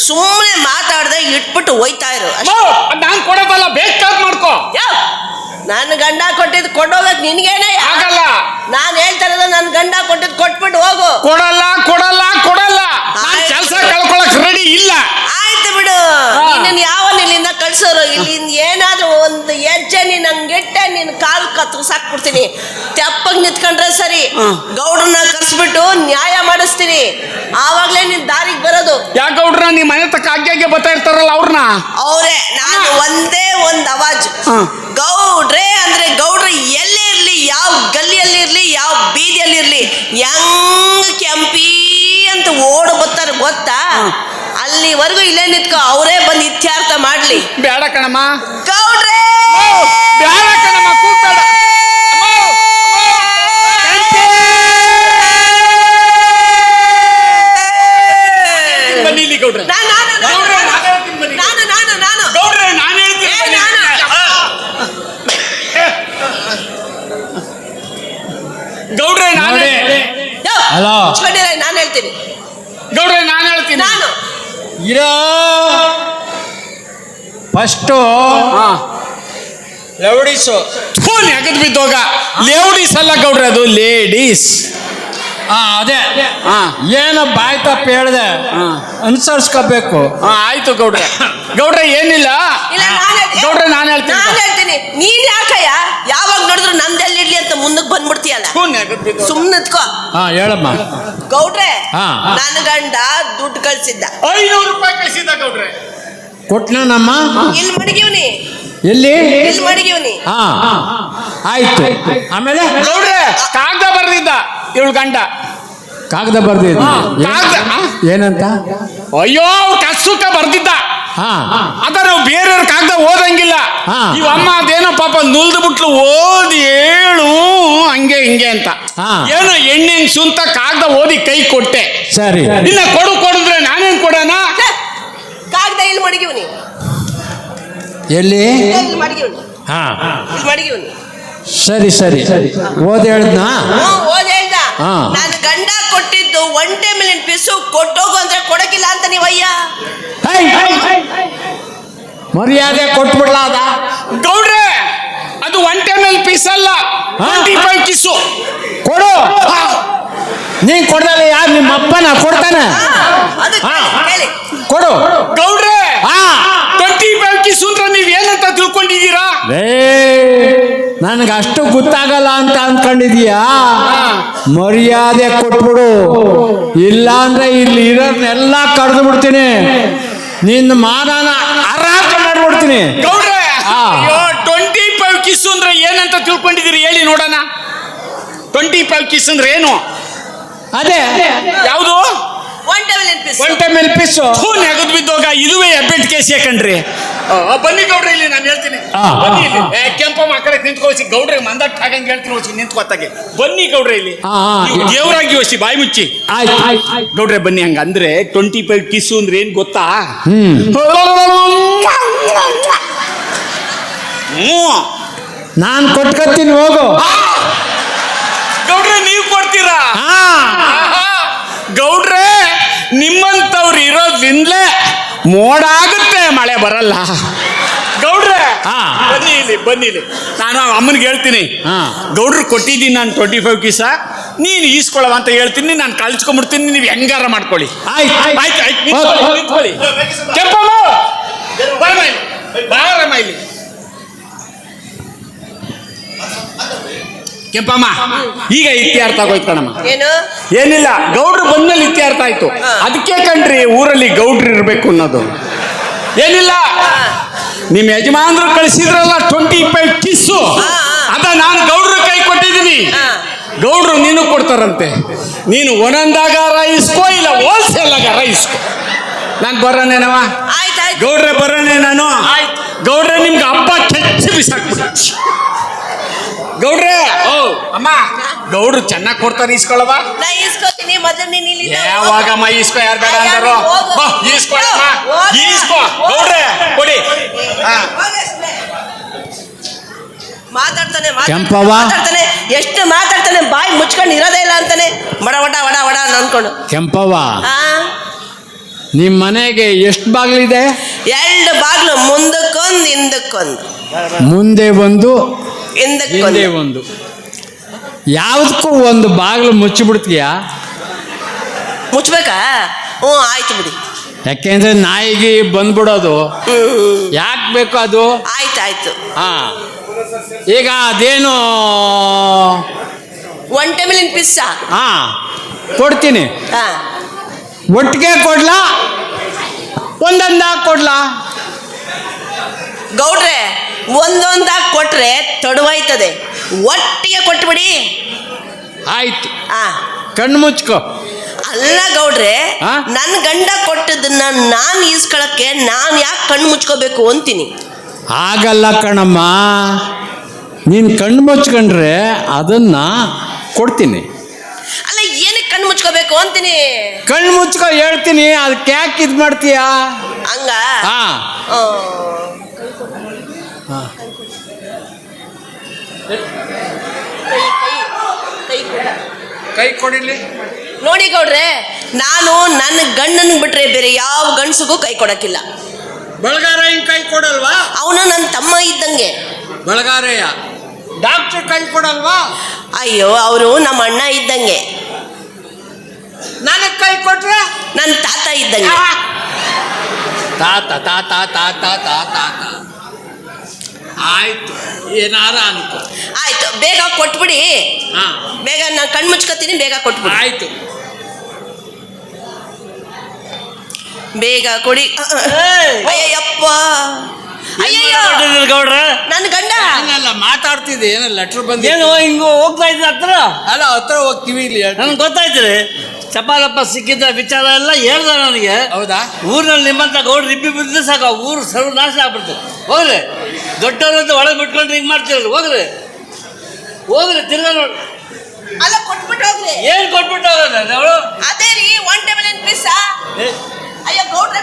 ಸುಮ್ಮನೆ ಮಾತಾಡ್ದೆ ಇಟ್ಬಿಟ್ಟು ಹೋಯ್ತಾ ಇರು ಅಷ್ಟೇ. ನಾನು ಕೊಡೋದಲ್ಲ ಬೇಕಾದ್ ಮಾಡ್ಕೋ. ಯಾವ್? ನನ್ನ ಗಂಡ ಕೊಟ್ಟಿದ್ ಕೊಟ್ಟೋಗಕ್ ನಿನ್ಗೇನೆ? ಆಗಲ್ಲ. ನಾನ್ ಹೇಳ್ತಾ ಇರೋದು ನನ್ನ ಗಂಡ ಕೊಟ್ಟಿದ್ ಕೊಟ್ಬಿಟ್ಟು ಹೋಗು. ಕೊಡಲ್ಲ ಕೊಡಲ್ಲ ಕೊಡಲ್ಲ. ಆಯ್ತು. ಕೆಲಸ ಕಳ್ಕೊಳಕ್ ರೆಡಿ ಇಲ್ಲ. ಬಿಡು. ನಿನ್ನ ಯಾವನ್ ಇಲ್ಲಿಂದ ಕಳ್ಸೋರು? ಇಲ್ಲಿಂದ ಏನಾದ್ರೂ ಒಂದು ಹೆಜ್ಜೆ ನೀನ್ ಹಂಗಿಟ್ಟೆ ನಿನ್ ಕಾಲ್ ಕತ್ತರಿಸಾಕ್ಬಿಡ್ತೀನಿ ತೆಪ್ಪಗ್ ನಿಂತ್ಕೊಂಡ್ರೆ ಸರಿ. ಗೌಡ್ರನ್ನ ಕರ್ಸ್ಬಿಟ್ಟು ನ್ಯಾಯ ಮಾಡಿಸ್ತೀನಿ. ಆವಾಗ್ಲೇ ನಿನ್ ದಾರಿಗೆ ಬರೋದು. ಯಾಕೆ ಗೌಡ್ರ? ನಿಮ್ಮ ಮನೆ ತಕ್ಕ ಆಗ್ಯಾಗೆ ಬರ್ತಾ ಇರ್ತಾರಲ್ಲ ಅವ್ರನ್ನ ಅವ್ರೆ ನಾನು ಒಂದೇ ಒಂದ್ ಅವಾಜ್. ಗೌಡ್ರೆ ಅಂದ್ರೆ ಗೌಡ್ರ ಎಲ್ಲೇ ಇರ್ಲಿ ಯಾವ ಗಲ್ಲಿಯಲ್ಲಿ ಇರ್ಲಿ ಯಾವ ಬೀದಿಯಲ್ಲಿ ಇರ್ಲಿ ಹೆಂಗ್ ಕೆಂಪಿ ಅಂತ ಓಡ್ ಬರ್ತಾರೆ ಗೊತ್ತಾ? ಅಲ್ಲಿವರೆಗೂ ಇಲ್ಲೇ ನಿಂತ್ಕೊ ಅವರೇ ಬಂದು ಇತ್ಯಾರ್ಥ ಮಾಡ್ಲಿ. ಬೇಡ ಕಣಮ್ಮ. ಗೌಡ್ರೆ! ಬೇಡ ಕಣಮ್ಮ ಕೂಗ್ಬೇಡ ಅಮ್ಮ, ಅಮ್ಮ, ಹಲೋ. ಮುಚ್ಕೊಂಡಿರ ನಾನು ಹೇಳ್ತೀನಿ ಗೌಡ್ರೆ ನಾನು ಹೇಳ್ತೀನಿ ನಾನು ಇರೋ ಫಸ್ಟು ಲೇಡೀಸು. ಲವಡೀಸು ಫೋನ್ ಯಾಕದ್ ಬಿದ್ದೋಗ. ಲೇಡೀಸ್ ಅಲ್ಲ ಗೌಡ್ರೆ ಅದು ಲೇಡೀಸ್. ಹಾ ಅದೇ. ಹಾ. ಏನೋ ಬಾಯ್ ತಪ್ಪ ಹೇಳ್ದೆ? ಹಾ. ಅನುಸರಿಸ್ಕೋಬೇಕು. ಹಾ ಆಯ್ತು ಗೌಡ್ರೆ. ಗೌಡ್ರೆ ಏನಿಲ್ಲ? ಇಲ್ಲ ನಾನು. ಗೌಡ್ರೆ ನಾನು ಹೇಳ್ತೀನಿ. ನಾನು ಹೇಳ್ತೀನಿ. ನೀನ್ ಯಾಕಯ್ಯ? ಯಾವಾಗ ನೋಡಿದ್ರು ನಮ್ದೆಲ್ಲಿಡ್ಲಿ ಅಂತ ಮುಂದಕ್ಕೆ ಬಂದ್ಬಿಡ್ತೀಯಲ್ಲ? ಫೋನ್ ಯಾಕದ್ ಬಿದ್ದೋಗ. ಸುಮ್ನಿತ್ಕೋ ಹಾ ಹೇಳಮ್ಮ. ಗೌಡ್ರೆ ಹಾ. ನನ್ನ ಗಂಡ ದುಡ್ಡು ಕಳ್ಸಿದ್ದ. ಐನೂರು ರೂಪಾಯಿ ಕಳ್ಸಿದ್ದ ಗೌಡ್ರೆ. ಕೊಟ್ನಮ್ಮ ಇಲ್ಲಿ ಮಡಗಿವ್ನಿ? ಎಲ್ಲಿ? ಇಲ್ಲಿ ಮಡಗಿವ್ನಿ? ಹಾ. ಆಯ್ತು. ಆಮೇಲೆ? ನೋಡ್ರಿ ಕಾಗದ ಬರ್ದಿದ್ದ ಇವಳು ಗಂಡ. ಕಾಗದ ಬರ್ದಿದ್ದ? ಏನಂತ? ಅಯ್ಯೋ ಅವ್ರು ಕಸುಕ ಬರ್ದಿದ್ದ. ಹಾ. ಅದ ನಾವು ಬೇರೆಯವ್ರ ಕಾಗದ ಓದಂಗಿಲ್ಲ. ಇವ ಅಮ್ಮ ಅದೇನೋ ಪಾಪ ನುಲ್ದು ಬಿಟ್ಲು ಓದಿ ಹೇಳು ಹಂಗೆ ಹಿಂಗೆ ಅಂತ. ಏನೋ ಎಣ್ಣೆ ಸುಂತ ಕಾಗದ ಓದಿ ಕೈ ಕೊಟ್ಟೆ. ಸರಿ. ಇಲ್ಲ ಕೊಡು ಕೊಡಿದ್ರೆ ನಾನೇನ್ ಕೊಡೋಣ ಛೆ, ಕಾಗ್ದ ಇಲ್ಲಿ ಮಡಗಿವ್ನಿ ಎಲ್ಲಿ? ಹಾ. ಸರಿ ಸರಿ. ಓದ್ ಹೇಳಿದ್ನಾ? ಓದ್ ಹೇಳ್ದ. ಹಾಂ. ನನ್ನ ಗಂಡ ಕೊಟ್ಟಿದ್ದು ಒಂಟೆ ಮೇಲಿನ ಪಿಸು ಕೊಟ್ಟೋಗು ಅಂದ್ರೆ ಕೊಡಕಿಲ್ಲ ಅಂತ ನೀವಯ್ಯ. ಹೈ! ಮರ್ಯಾದೆ ಕೊಟ್ಬಿಡ್ಲ ಅದ? ಗೌಡ್ರೆ ಅದು ಒನ್ ಟೈಮ್ ಅಲ್ಲಿ ಪೀಸ್ ಅಲ್ಲ ಫೈವ್ ಕಿಸ್ಸು ಕೊಡು. ನೀನ್ ಕೊಡ್ದಲ್ಲ ಯಾರು? ನಿಮ್ಮ ಅಪ್ಪನ? ಕೊಡ್ತಾನೆ. ಕೊಡು. ಗೌಡ್ರೆ ಹಾ. ಟ್ವೆಂಟಿ ಫೈವ್ ಕಿಸ್ಸು ಅಂದ್ರೆ ನೀವ್ ಏನಂತ ತಿಳ್ಕೊಂಡಿದ್ದೀರಾ? ಏ ನನಗೆ ಅಷ್ಟು ಗೊತ್ತಾಗಲ್ಲ ಅಂತ ಅನ್ಕೊಂಡಿದೀಯಾ ಮರ್ಯಾದೆ ಕೊಟ್ಬಿಡು. ಇಲ್ಲ ಅಂದ್ರೆ ಇಲ್ಲಿ ಇರೋರ್ನೆಲ್ಲ ಕಡ್ದು ಬಿಡ್ತೀನಿ. ನಿನ್ನ ಮಾನನ ಅರಾಜ ಮಾಡ್ಬಿಡ್ತೀನಿ. ಗೌಡ್ರೆ ಟ್ವೆಂಟಿ ಫೈವ್ ಕಿಸ್ ಅಂದ್ರೆ ಏನಂತ ತಿಳ್ಕೊಂಡಿದ್ದೀರಿ ಹೇಳಿ ನೋಡೋಣ. ಟ್ವೆಂಟಿ ಫೈವ್ ಕಿಸ್ ಅಂದ್ರೆ ಏನು? ಅದೇ. ಯಾವುದು? ಒನ್ ಪಿಸು ಮೇಲೆ ಪಿಸ್ಸು ಫೋನ್ ನೆಗದು ಬಿದ್ದೋಗ ಇದುವೇ ಎಬ್ಬೆಟ್ ಕೇಸ್ ಯಾಕಂಡ್ರಿ ಬನ್ನಿ ಗೌಡ್ರಿ ಇಲ್ಲಿ ನಾನು ಹೇಳ್ತೀನಿ. ಬನ್ನಿ ಇಲ್ಲಿ. ಏ, ಕೆಂಪಮ್ಮ ಆ ಕಡೆ ನಿಂತ್ಕೋಸಿ ಗೌಡ್ರಿ ಮಂದಟ್ ಹಾಗಂಗ್ ಹೇಳ್ತೀನಿ ಹೋಗಿ ನಿಂತ್ಕೋತಾಗೆ ಬನ್ನಿ ಗೌಡ್ರಿ ಇಲ್ಲಿ. ನೀವು ದೇವ್ರಾಗಿ ಹೋಸಿ ಬಾಯಿ ಮುಚ್ಚಿ. ಆಯ್ತು ಗೌಡ್ರೆ ಬನ್ನಿ ಹಂಗ. ಅಂದ್ರೆ ಟ್ವೆಂಟಿ ಫೈವ್ ಕಿಸ್ಸು ಅಂದ್ರೆ ಏನ್ ಗೊತ್ತಾ? ಹ್ಮ್. ಹ್ಞೂ ನಾನು ಕೊಟ್ಕೊತೀನಿ ಹೋಗು. ಗೌಡ್ರೆ ನೀವು ಕೊಡ್ತೀರಾ? ಹಾ ಆಹಾ, ಗೌಡ್ರೆ ನಿಮ್ಮಂತವ್ರು ಇರೋದ್ರಿಂದಲೇ ಮೋಡ ಆಗುತ್ತೆ ಮಳೆ ಬರಲ್ಲ. ಗೌಡ್ರೆ ಹಾ. ಬನ್ನಿ ಇಲ್ಲಿ ಬನ್ನಿ ಇಲ್ಲಿ. ನಾನು ಅಮ್ಮನಿಗೆ ಹೇಳ್ತೀನಿ. ಹಾ. ಗೌಡ್ರು ಕೊಟ್ಟಿದ್ದೀನಿ ನಾನು ಟ್ವೆಂಟಿ ಫೈವ್ ಕಿಸ. ನೀನು ಈಸ್ಕೊಳ್ಳವ ಅಂತ ಹೇಳ್ತೀನಿ ನಾನು ಕಳ್ಸ್ಕೊಂಡ್ಬಿಡ್ತೀನಿ ನೀವು ಹೆಂಗಾರ ಮಾಡ್ಕೊಳ್ಳಿ. ಆಯ್ತು ಆಯ್ತು. ಆಯ್ತು ನಿಂತ್ಕೊಳ್ಳಿ. ನಿಂತ್ಕೊಳ್ಳಿ. ಕೆಂಪಮ್ಮ! ಬಾರಮ್ಮ ಇಲ್ಲಿ. ಕೆಂಪಮ್ಮ ಈಗ ಇತ್ಯರ್ಥ ಆಗೋಯ್ತು ಕಣಮ್ಮ. ಏನು? ಏನಿಲ್ಲ ಗೌಡ್ರು ಬಂದ್ಮೇಲೆ ಇತ್ಯರ್ಥ ಆಯ್ತು. ಅದಕ್ಕೆ ಕಣ್ರಿ ಊರಲ್ಲಿ ಗೌಡ್ರು ಇರಬೇಕು ಅನ್ನೋದು. ಏನಿಲ್ಲ ನಿಮ್ಮ ನಿಮ್ ಯಜಮಾನ್ರು ಕಳಿಸಿದ್ರಲ್ಲ ಟ್ವೆಂಟಿ ಫೈವ್ ಕಿಸ್ಸು. ಅದ ನಾನು ಗೌಡ್ರ ಕೈ ಕೊಟ್ಟಿದ್ದೀನಿ. ಗೌಡ್ರು ನೀನು ಕೊಡ್ತಾರಂತೆ. ನೀನು ಒಂದೊಂದಾಗ ರೈಸ್ಕೋ ಇಲ್ಲ ಹೋಲ್ಸೇಲ್ ಆಗ ರೈಸ್ಕೋ ನಾನು ಬರೋನೇನವ ಆಯ್ತು ಗೌಡ್ರೆ ಬರೋಣ ನಾನು? ಗೌಡ್ರೆ ನಿಮ್ಗೆ ಹಬ್ಬ ಕೆಚ್ಚಿ ಬಿಸಾಕ್ಬಿಟ್ಟು ಗೌಡ್ರೆ ಅಮ್ಮ ಗೌಡ್ರು ಚೆನ್ನಾಗಿ ಕೊಡ್ತಾರೆ ಇಸ್ಕೊಳವ ನಾ ಇಸ್ಕೊತೀನಿ ಮೊದಲು ನೀನ್ ಇಲ್ಲಿ ಯಾವಾಗಮ್ಮ ಈಸ್ಕೊ ಯಾರು ಬೇಡ ಅಂತಾರೋ. ಬಾ, ಈಸ್ಕೊಳಮ್ಮ ಈಸ್ಕೊ ಗೌಡ್ರೆ ಕೊಡಿ. ಹಾ. ಮಾತಾಡ್ತಾನೆ ಮಾತಾಡ್ತಾನೆ, ಕೆಂಪವ್ವ? ಮಾತಾಡ್ತಾನೆ. ಎಷ್ಟು ಮಾತಾಡ್ತಾನೆ ಬಾಯಿ ಮುಚ್ಕೊಂಡು ಇರೋದೇ ಇಲ್ಲ ಅಂತಾನೆ. ಬಡ ವಡ ವಡ ವಡ ಅಂತ ಅನ್ಕೊಂಡು ಕೆಂಪವ್ವ ಆ ನಿಮ್ಮ ಮನೆಗೆ ಎಷ್ಟು ಬಾಗಿಲಿದೆ? ಎರಡು ಬಾಗ್ಲು ಮುಂದಕ್ಕೊಂದು ಹಿಂದಕ್ಕೊಂದು. ಮುಂದೆ ಒಂದು ಹಿಂದಕ್ಕೊಂದು. ಹಿಂದೆ ಒಂದು. ಯಾವುದಕ್ಕೂ ಒಂದು ಬಾಗಿಲು ಮುಚ್ಚಿಬಿಡ್ತೀಯ? ಮುಚ್ಬೇಕಾ? ಹ್ಞೂ ಆಯ್ತು ಬಿಡಿ. ಯಾಕೆಂದ್ರೆ ನಾಯಿಗೆ ಬಂದ್ಬಿಡೋದು. ಯಾಕೆ ಬೇಕು ಅದು? ಆಯ್ತು ಆಯ್ತು. ಹಾ. ಈಗ ಅದೇನು? ಒಂಟೆ ಇನ್ ಪಿಸ್ಸಾ ಹಾ ಕೊಡ್ತೀನಿ. ಹಾ. ಒಟ್ಟಿಗೆ ಕೊಡ್ಲಾ? ಒಂದೊಂದ ಕೊಡ್ಲಾ? ಗೌಡ್ರೆ ಒಂದೊಂದಾಗಿ ಕೊಟ್ರೆ ತಡವಾಯ್ತದೆ. ಒಟ್ಟಿಗೆ ಕೊಟ್ಬಿಡಿ. ಆಯ್ತು. ಆ. ಕಣ್ಣು ಮುಚ್ಕೋ. ಅಲ್ಲ ಗೌಡ್ರೆ ಆ? ನನ್ನ ಗಂಡ ಕೊಟ್ಟದನ್ನ ನಾನು ಈಸ್ಕೊಳಕ್ಕೆ ನಾನು ಯಾಕೆ ಕಣ್ಣು ಮುಚ್ಕೋಬೇಕು ಅಂತೀನಿ. ಆಗಲ್ಲ ಕಣಮ್ಮ. ನೀನು ಕಣ್ಣು ಮುಚ್ಕೊಂಡ್ರೆ ಅದನ್ನ ಕೊಡ್ತೀನಿ. ಅಲ್ಲ ಏನಕ್ಕೆ ಕಣ್ಣು ಮುಚ್ಕೋಬೇಕು ಅಂತೀನಿ? ಕಣ್ಣು ಮುಚ್ಕೋ ಹೇಳ್ತೀನಿ. ಅದಕ್ಕೆ ಯಾಕೆ ಇದು ಮಾಡ್ತೀಯಾ? ಹಂಗ? ಹಾ ಆ. ಕೈ- ಕೊಡಿಲಿ. ನೋಡಿ ಗೌಡ್ರೆ ನಾನು ನನ್ನ ಗಣ್ಣನಿಗೆ ಬಿಟ್ರೆ ಬೇರೆ ಯಾವ ಗಂಡಸಿಗೂ ಕೈ ಕೊಡಕ್ಕಿಲ್ಲ. ಬಳಗಾರ ಹಿಂಗ್ ಕೈ ಕೊಡಲ್ವಾ? ಅವನು ನನ್ನ ತಮ್ಮ ಇದ್ದಂಗೆ. ಬಳಗಾರಯ್ಯ ಡಾಕ್ಟರ್ ಕೈ ಕೊಡಲ್ವಾ? ಅಯ್ಯೋ ಅವರು ನಮ್ಮ ಅಣ್ಣ ಇದ್ದಂಗೆ. ನನಗ್ ಕೈ ಕೊಟ್ರೆ? ನನ್ನ ತಾತ ಇದ್ದಂಗೆ. ತಾತ ತಾತ ತಾತ ತಾತ ತಾತ. ಆಯ್ತು ಏನಾರ ಅನ್ಕೋ. ಆಯ್ತು ಬೇಗ ಕೊಟ್ಬಿಡಿ. ಹಾ. ಬೇಗ ನಾನು ಕಣ್ಣು ಮುಚ್ಕೋತೀನಿ ಬೇಗ ಕೊಟ್ಬಿಡಿ. ಆಯ್ತು. ಬೇಗ ಕೊಡಿ. ಅಯ್ಯಪ್ಪ ಅಯ್ಯಯ್ಯೋ. ಗೌಡ್ರ? ನನ್ನ ಗಂಡ. ಏನಲ್ಲ ಮಾತಾಡ್ತಿದ್ದೆ ಏನೋ ಲೆಟ್ರ್ ಬಂದ ಏನು ಹಿಂಗ ಹೋಗ್ತಾ ಇದ್ದ ಹತ್ರ? ಅಲ್ಲ ಹತ್ರ ಹೋಗ್ತೀವಿ ಇಲ್ಲಿ ನನ್ಗೆ ಗೊತ್ತಾಯ್ತ್ರಿ ಚಪಾಲಪ್ಪ ಸಿಕ್ಕಿದ್ದ ವಿಚಾರ ಎಲ್ಲ ಹೇಳ್ದ ನನಗೆ. ಹೌದಾ? ಊರಿನಲ್ಲಿ ನಿಮ್ಮಂತ ಗೌಡ್ರು ಇಬ್ಬಿ ಬಿದ್ದರೆ ಸಾಕು ಆ ಊರು ಸರ್ವನಾಶ ಆಗ್ಬಿಡ್ತು ಹೋಗ್ರಿ. ದೊಡ್ಡವರಂತ ಒಳಗೆ ಬಿಟ್ಕೊಂಡು ಹಿಂಗೆ ಮಾಡ್ತಿರಲ್ಲ ಹೋಗ್ರಿ. ಹೋಗ್ರಿ ತಿರ್ಗಾ ನೋಡಿ. ಅಲ್ಲ ಕೊಟ್ಬಿಟ್ಟು ಹೋಗ್ರಿ. ಏನು ಕೊಟ್ಬಿಟ್ಟು ಹೋಗೋದ ಅವಳು? ಅದೇ ರೀ ಒನ್ ಟೇಬಲ್ ಏನ್ ಪೀಸ ಅಯ್ಯೋ ಗೌಡ್ರೆ.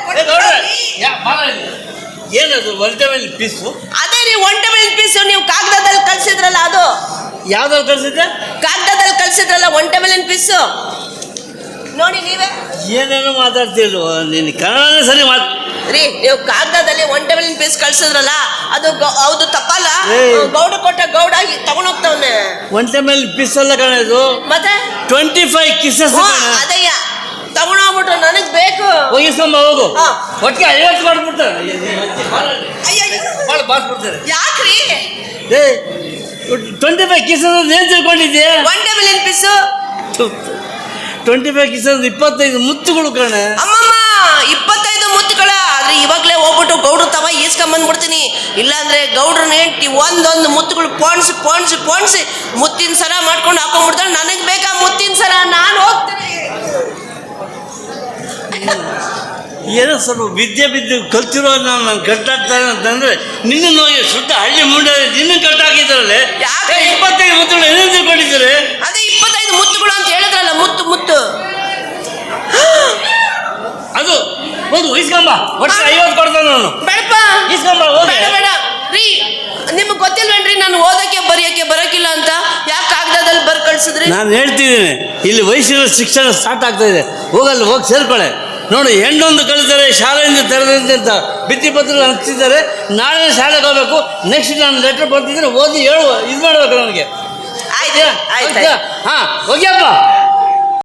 ಏನದು ಒಲ್ಟೆ ಮೇಲೆ ಪೀಸು ಅದೇ ರೀ ಒನ್ ಟೇಬಲ್ ಪೀಸು ನೀವು ಕಾಗದದಲ್ಲಿ ಕಳ್ಸಿದ್ರಲ್ಲ ಅದು? ಯಾವ್ದಾದ್ರು ಕಳ್ಸಿದ್ದೆ ಕಾಗದದಲ್ಲಿ ಕಳ್ಸಿದ್ರಲ್ಲ ಒನ್ ಟೇಬಲ್ ಏನ್ ಪೀಸ್ ನೋಡಿ ನೀವೇ. ಏನೇನೋ ಮಾತಾಡ್ತಿದ್ರು ನೀನು ಕನ್ನಡನೇ ಸರಿ ಮಾತು ರೀ ನೀವು ಕಾಗದದಲ್ಲಿ ಒನ್ ಟೇಬಲ್ ಪೀಸ್ ಕಳ್ಸಿದ್ರಲ್ಲ ಅದು ಹೌದು ತಪ್ಪಲ್ಲ. ಗೌಡ ಕೊಟ್ಟ ಗೌಡ ತಗೊಂಡೋಗ್ತಾವನೆ ಒನ್ ಟೇಬಲ್ ಪೀಸ್ ಅಲ್ಲ ಕಾಣೋದು ಮತ್ತೆ? Twenty five ಕಿಸಸ್ ಅದಯ್ಯ. ತಗೊಂಡೋಗ್ಬಿಟ್ರು ನನಗೆ ಬೇಕು. ಹೋಗಿಸ್ಕೊಂಬ ಹೋಗು. ಒಟ್ಟಿಗೆ ಐವತ್ತು ಮಾಡ್ಬಿಡ್ತಾರೆ ಬಾಸ್ಬಿಡ್ತಾರೆ. ಯಾಕ್ರಿ? ಏ ಟ್ವೆಂಟಿ ಫೈವ್ ಕಿಸಸ್ ಏನು ತಿಳ್ಕೊಂಡಿದ್ಯಾ? One table piece twenty five kisses ಇಪ್ಪತ್ತೈದು ಮುತ್ತುಗಳು ಕಣೆ. ಅಮ್ಮಮ್ಮ ಇಪ್ಪತ್ತೈದು ಮುತ್ತುಗಳ. ಆದ್ರೆ ಇವಾಗ್ಲೇ ಹೋಗ್ಬಿಟ್ಟು ಗೌಡ್ರು ತವ ಈಸ್ಕೊಂಡ್ ಬಂದ್ಬಿಡ್ತೀನಿ. ಇಲ್ಲಾಂದ್ರೆ ಗೌಡ್ರನ್ನ ಹೆಂಡ್ತಿ ಒಂದೊಂದು ಮುತ್ತುಗಳು ಪೋಣಿಸಿ ಪೋಣಿಸಿ ಪೋಣಿಸಿ ಮುತ್ತಿನ ಸರ ಮಾಡ್ಕೊಂಡು ಹಾಕೊಂಡ್ಬಿಡ್ತಾಳೆ. ನನಗ್ ಬೇಕಾ ಮುತ್ತಿನ ಸರ? ನಾನು ಹೋಗ್ತೀನಿ. ಏನೋ ಸ್ವಲ್ಪ ವಿದ್ಯೆ ಬಿದ್ದು ಕಲ್ತಿರೋ ನಾನು ನಾನು ಕಟ್ಟಾಗ್ತಾನೆ ಅಂತಂದ್ರೆ ನಿನ್ನ ನೋಯಿ ಶುದ್ಧ ಹಳ್ಳಿ ಮುಂಡೆ ನಿನ್ನ ಕಟ್ಟಾಕಿದ್ರಲ್ಲೇ? ಯಾಕೆ? ಇಪ್ಪತ್ತೈದು ಮುತ್ತುಗಳು ಏನೇನು ತಿಳ್ಕೊಂಡಿದ್ದೀರಿ ಅದೇ ಇಪ್ಪತ್ತೈದು ಮುತ್ತುಗಳು ಅಂತ ಹೇಳಿದ್ರಲ್ಲ ಮುತ್ತು ಮುತ್ತು. ಅದು ಒಂದು ಇಸ್ಕೊಂಬ ವರ್ಷ ಐವತ್ತು ಕೊಡ್ತಾನೆ ನಾನು. ಬೇಡಪ್ಪ. ಇಸ್ಕೊಂಬ ಬೇಡ ಬೇಡ. ರೀ ನಿಮ್ಗೆ ಗೊತ್ತಿಲ್ವೇನ್ರಿ ನಾನು ಓದಕ್ಕೆ ಬರೆಯಕ್ಕೆ ಬರಕಿಲ್ಲ ಅಂತ? ಯಾಕೆ ಕಾಗದದಲ್ಲಿ ಬರ್ ಕಳ್ಸಿದ್ರಿ? ನಾನು ಹೇಳ್ತಿದ್ದೀನಿ ಇಲ್ಲಿ ವಯಸ್ಸಿನ ಶಿಕ್ಷಣ ಸ್ಟಾರ್ಟ್ ಆಗ್ತಾ ಇದೆ. ಹೋಗಲ್ಲ ಹೋಗಿ ಸೇರ್ಕೊಳ್ಳೆ. ನೋಡಿ ಹೆಣ್ಣೊಂದು ಕಲಿತಾರೆ ಶಾಲೆಯಿಂದ ತೆರೆದಂತೆ ಅಂತ ಭಿತ್ತಿ ಪತ್ರ ಹಚ್ಚಿದ್ದಾರೆ ನಾಳೆ ಶಾಲೆಗೆ ಹೋಗ್ಬೇಕು. ನೆಕ್ಸ್ಟ್ ನಾನು ಲೆಟ್ರ್ ಬರ್ತಿದ್ರೆ ಓದಿ ಹೇಳುವ ಇದು ಮಾಡ್ಬೇಕು ನನಗೆ. ಆಯ್ತಾ ಆಯ್ತು. ಹಾಂ ಹೋಗ್ಯಪ್ಪ.